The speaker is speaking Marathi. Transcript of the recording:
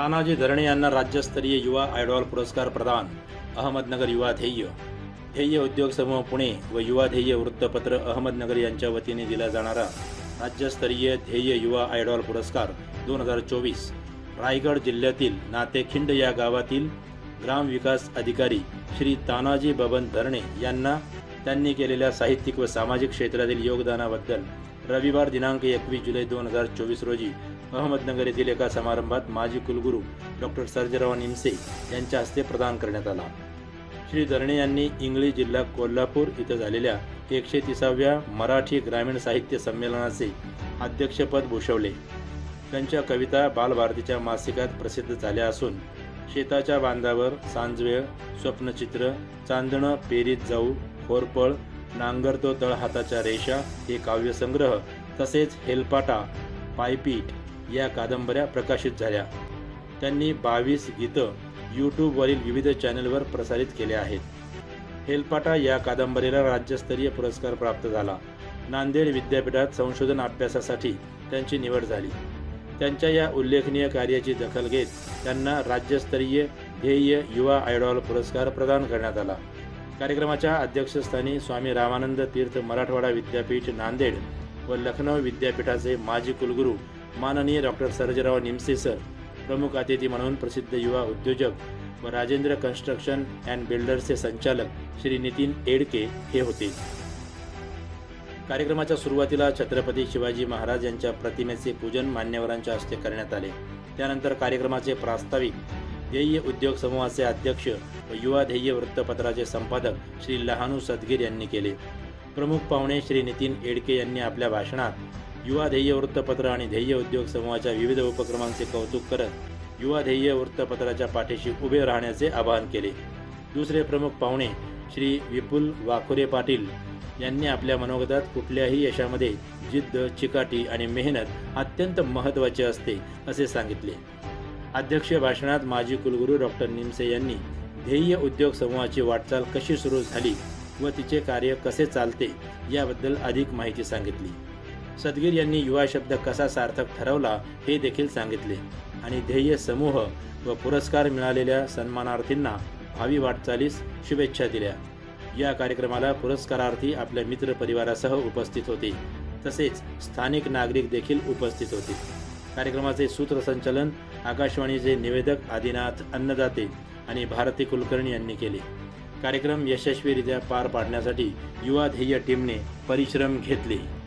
तानाजी धरणे यांना राज्यस्तरीय युवा आयडॉल पुरस्कार प्रदान. अहमदनगर युवा ध्येय. ध्येय उद्योग समूह पुणे व युवा ध्येय वृत्तपत्र अहमदनगर यांच्या वतीने दिला जाणारा राज्यस्तरीय ध्येय युवा आयडॉल पुरस्कार दोन हजार चोवीस. रायगड जिल्ह्यातील नातेखिंड या गावातील ग्रामविकास अधिकारी श्री तानाजी बबन धरणे यांना त्यांनी केलेल्या साहित्यिक व सामाजिक क्षेत्रातील योगदानाबद्दल रविवार दिनांक एकवीस जुलै दोन हजार चोवीस रोजी अहमदनगर येथील एका समारंभात माजी कुलगुरू डॉक्टर सर्जराव निमसे यांच्या हस्ते प्रदान करण्यात आला. श्री धरणे यांनी इंगळी जिल्हा कोल्हापूर इथं झालेल्या एकशे तिसाव्या मराठी ग्रामीण साहित्य संमेलनाचे अध्यक्षपद भूषवले. त्यांच्या कविता बालभारतीच्या मासिकात प्रसिद्ध झाल्या असून शेताच्या बांधावर सांजवेळ स्वप्नचित्र चांदणं पेरीत जाऊ होरपळ नांगरतो तळ हाताच्या रेषा हे काव्यसंग्रह तसेच हेलपाटा पायपीठ या कादंबऱ्या प्रकाशित झाल्या. त्यांनी बावीस गीतं यूट्यूबवरील विविध चॅनलवर प्रसारित केले आहेत. हेलपाटा या कादंबरीला राज्यस्तरीय पुरस्कार प्राप्त झाला. नांदेड विद्यापीठात संशोधन अभ्यासासाठी त्यांची निवड झाली. त्यांच्या या उल्लेखनीय कार्याची दखल घेत त्यांना राज्यस्तरीय ध्येय युवा आयडॉल पुरस्कार प्रदान करण्यात आला. कार्यक्रमाच्या अध्यक्षस्थानी स्वामी रामानंद तीर्थ मराठवाडा विद्यापीठ नांदेड व लखनौ विद्यापीठाचे माजी कुलगुरू माननीय डॉक्टर सरजराव निमसे सर प्रमुख अतिथी म्हणून प्रसिद्ध युवा उद्योजक व राजेंद्र कन्स्ट्रक्शन अँड बिल्डर्सचे संचालक श्री नितीन एडके हे होते. कार्यक्रमाच्या सुरुवातीला छत्रपती शिवाजी महाराज यांच्या प्रतिमेचे पूजन मान्यवरांच्या हस्ते करण्यात आले. त्यानंतर कार्यक्रमाचे प्रास्ताविक ध्येय उद्योग समूहाचे अध्यक्ष व युवा ध्येय वृत्तपत्राचे संपादक श्री लहानू सदगीर यांनी केले. प्रमुख पाहुणे श्री नितीन एडके यांनी आपल्या भाषणात युवा ध्येय वृत्तपत्र आणि ध्येय उद्योग समूहाच्या विविध उपक्रमांचे कौतुक करत युवा ध्येय वृत्तपत्राच्या पाठीशी उभे राहण्याचे आवाहन केले. दुसरे प्रमुख पाहुणे श्री विपुल वाखोरे पाटील यांनी आपल्या मनोगतात कुठल्याही यशामध्ये जिद्द चिकाटी आणि मेहनत अत्यंत महत्त्वाची असते असे सांगितले. अध्यक्षीय भाषणात माजी कुलगुरू डॉक्टर निमसे यांनी ध्येय उद्योग समूहाची वाटचाल कशी सुरू झाली व तिचे कार्य कसे चालते याबद्दल अधिक माहिती सांगितली. सदगीर यांनी युवा शब्द कसा सार्थक ठरवला हे देखील सांगितले. आणि ध्येय समूह व पुरस्कार मिळालेल्या सन्मानार्थींना भावी वाटचालीस शुभेच्छा दिल्या. या कार्यक्रमाला पुरस्कारार्थी आपल्या मित्र परिवारासह उपस्थित होते. तसेच स्थानिक नागरिक देखील उपस्थित होते. कार्यक्रमाचे सूत्रसंचालन आकाशवाणीचे निवेदक आदिनाथ अन्नदाते आणि भारती कुलकर्णी यांनी केले. कार्यक्रम यशस्वीरित्या पार पाडण्यासाठी युवा ध्येय टीमने परिश्रम घेतले.